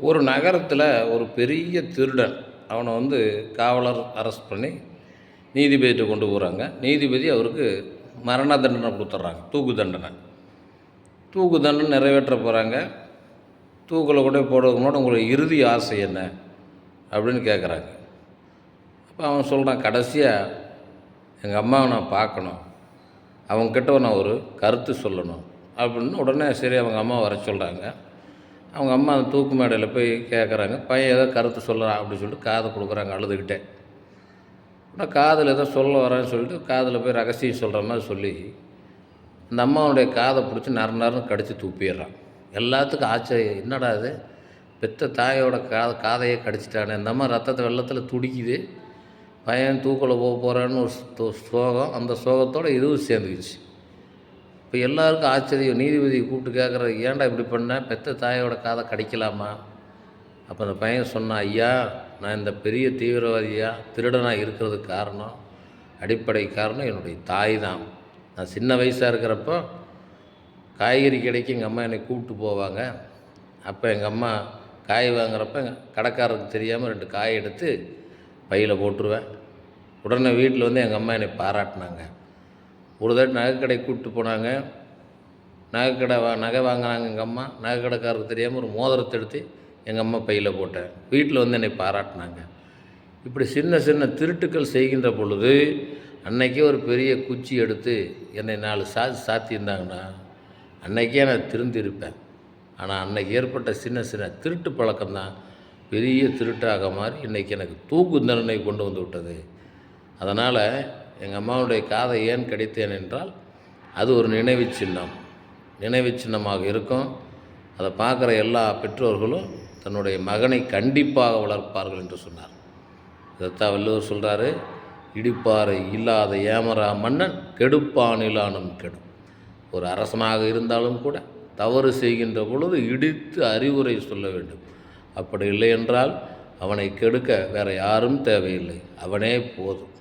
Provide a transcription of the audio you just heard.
ஒரு நகரத்தில் ஒரு பெரிய திருடன் அவனை வந்து காவலர் அரெஸ்ட் பண்ணி நீதிபதிகிட்ட கொண்டு போகிறாங்க நீதிபதி அவருக்கு மரண தண்டனை கொடுத்துட்றாங்க தூக்கு தண்டனை. தூக்கு தண்டனை நிறைவேற்ற போகிறாங்க தூக்கில் கூட போடுறதுக்கு முன்னாடி உங்களுக்கு இறுதி ஆசை என்ன அப்படின்னு கேட்குறாங்க அப்போ அவன் சொல்கிறான் கடைசியாக எங்கள் அம்மாவை நான் பார்க்கணும். அவங்கக்கிட்ட நான் ஒரு கருத்து சொல்லணும். அப்படின்னு உடனே சரி அவங்க அம்மா வர சொல்கிறாங்க அவங்க அம்மா அந்த தூக்கு மேடையில் போய் கேட்குறாங்க பையன் ஏதோ கருத்து சொல்கிறான் அப்படின்னு சொல்லிட்டு காதை கொடுக்குறாங்க அழுதுகிட்டே. ஆனால் காதில் ஏதோ சொல்ல வரேன்னு சொல்லிட்டு காதில் போய் ரகசியம் சொல்கிற மாதிரி சொல்லி அந்த அம்மாவுடைய காதை பிடிச்சி நர நரன்னு கடித்து தூப்பிடுறான். எல்லாத்துக்கும் ஆச்சரியம். என்னடா இது? பெத்த தாயோட காத காதையே கடிச்சிட்டானே. இந்த அம்மா ரத்தத்தை வெள்ளத்தில் துடிக்குது. பையன் தூக்கில் போக போகிறான்னு ஒரு சோகம். அந்த சோகத்தோடு இதுவும் சேர்ந்துக்கிச்சு. இப்போ எல்லாருக்கும் ஆச்சரியம் நீதிபதியை கூப்பிட்டு கேட்குறது ஏன்டா இப்படி பண்ணேன் பெத்த தாயோட காதை கடிக்கலாமா? அப்போ அந்த பையன் சொன்னான் ஐயா நான் இந்த பெரிய தீவிரவாதியாக திருடனாக இருக்கிறதுக்கு காரணம் அடிப்படை காரணம் என்னுடைய தாய் தான். நான் சின்ன வயசாக இருக்கிறப்போ காய்கறி கடைக்கு எங்கள் அம்மா என்னை கூப்பிட்டு போவாங்க. அப்போ எங்கள் அம்மா காய் வாங்குறப்ப கடைக்காரருக்கு தெரியாமல் ரெண்டு காய் எடுத்து பையில் போட்டுருவேன். உடனே வீட்டில் வந்து எங்கள் அம்மா என்னை பாராட்டினாங்க. ஒரு தடவை நகைக்கடை கூப்பிட்டு போனாங்க. நகைக்கடை வா நகை வாங்கினாங்க எங்கள் அம்மா. நகைக்கடைக்காரருக்கு தெரியாமல் ஒரு மோதிரத்தை எடுத்து எங்கள் அம்மா பையில் போட்டேன் வீட்டில் வந்து என்னை பாராட்டினாங்க. இப்படி சின்ன சின்ன திருட்டுக்கள் செய்கின்ற பொழுது அன்னைக்கே ஒரு பெரிய குச்சி எடுத்து என்னை நாலு சாதி சாத்தியிருந்தாங்கன்னா அன்னைக்கே நான் திருந்திருப்பேன். ஆனால் அன்னைக்கு ஏற்பட்ட சின்ன சின்ன திருட்டு பழக்கம்தான் பெரிய திருட்டாக மாறி இன்றைக்கி எனக்கு தூக்கு தண்டனை கொண்டு வந்து விட்டது. அதனால் எங்கள் அம்மாவுடைய காதை ஏன் கடித்தேன் என்றால் அது ஒரு நினைவு சின்னம். நினைவு சின்னமாக இருக்கும். அதை பார்க்குற எல்லா பெற்றோர்களும் தன்னுடைய மகனை கண்டிப்பாக வளர்ப்பார்கள் என்று சொன்னார். இதைத்தான் வள்ளுவர் சொல்கிறாரு இடிப்பாறை இல்லாத ஏமரா மன்னன் கெடுப்பானிலானும் கெடும். ஒரு அரசனாக இருந்தாலும் கூட தவறு செய்கின்ற பொழுது இடித்து அறிவுரை சொல்ல வேண்டும். அப்படி இல்லை என்றால் அவனை கெடுக்க வேற யாரும் தேவையில்லை. அவனே போதும்.